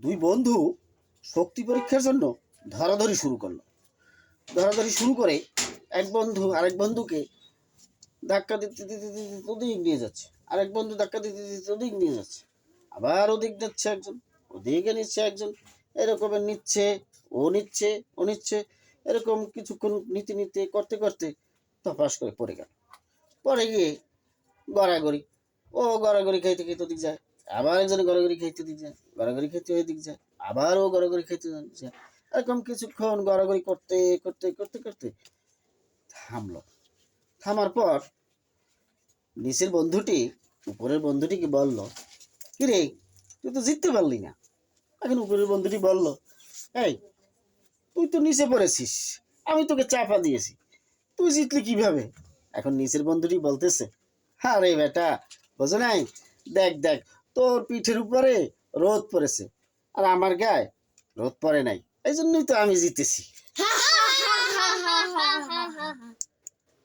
দুই বন্ধু শক্তি পরীক্ষার জন্য ধরাধরি শুরু করল। ধরাধরি শুরু করে এক বন্ধু আরেক বন্ধুকে ধাক্কা দিতে দিতে দিতে ওদিক নিয়ে যাচ্ছে। আরেক বন্ধু ধাক্কা দিতে দিতে ওদিক নিয়ে যাচ্ছে। আবার ওদিক যাচ্ছে একজন, ওদিকে নিচ্ছে একজন। এরকমের নিচ্ছে, ও নিচ্ছে ও নিচ্ছে। এরকম কিছুক্ষণ নিতে নিতে, করতে করতে তপাস করে পড়ে গেল। পরে গিয়ে গড়াগড়ি। ও গড়াগড়ি খাইতে খাইতে ওদিক যায়। আবার একজন গড়াগড়ি দিক যায় গড়াগড়ি খাইতে ওই দিক যায় আবার ও গড়াগড়ি খাইতে যায় এরকম কিছুক্ষণ গড়াগড়ি করতে করতে করতে করতে থামলো। থামার পর নিচের বন্ধুটি, উপরের বন্ধুটিকে বলল, কিরে, তুই তো জিততে পারলি না। এখন উপরের বন্ধুটি বলল, এই, তুই তো নিচে পড়েছিস, আমি তোকে চাপা দিয়েছি, তুই জিতলি কীভাবে? এখন নিচের বন্ধুটি বলতেছে হ্যাঁ রে বেটা, বোঝো নাই? দেখ দেখ তোর পিঠের উপরে রোদ পড়েছে। আর আমার গায়ে রোদ পড়ে নাই। এই জন্যই তো আমি জিতেছি।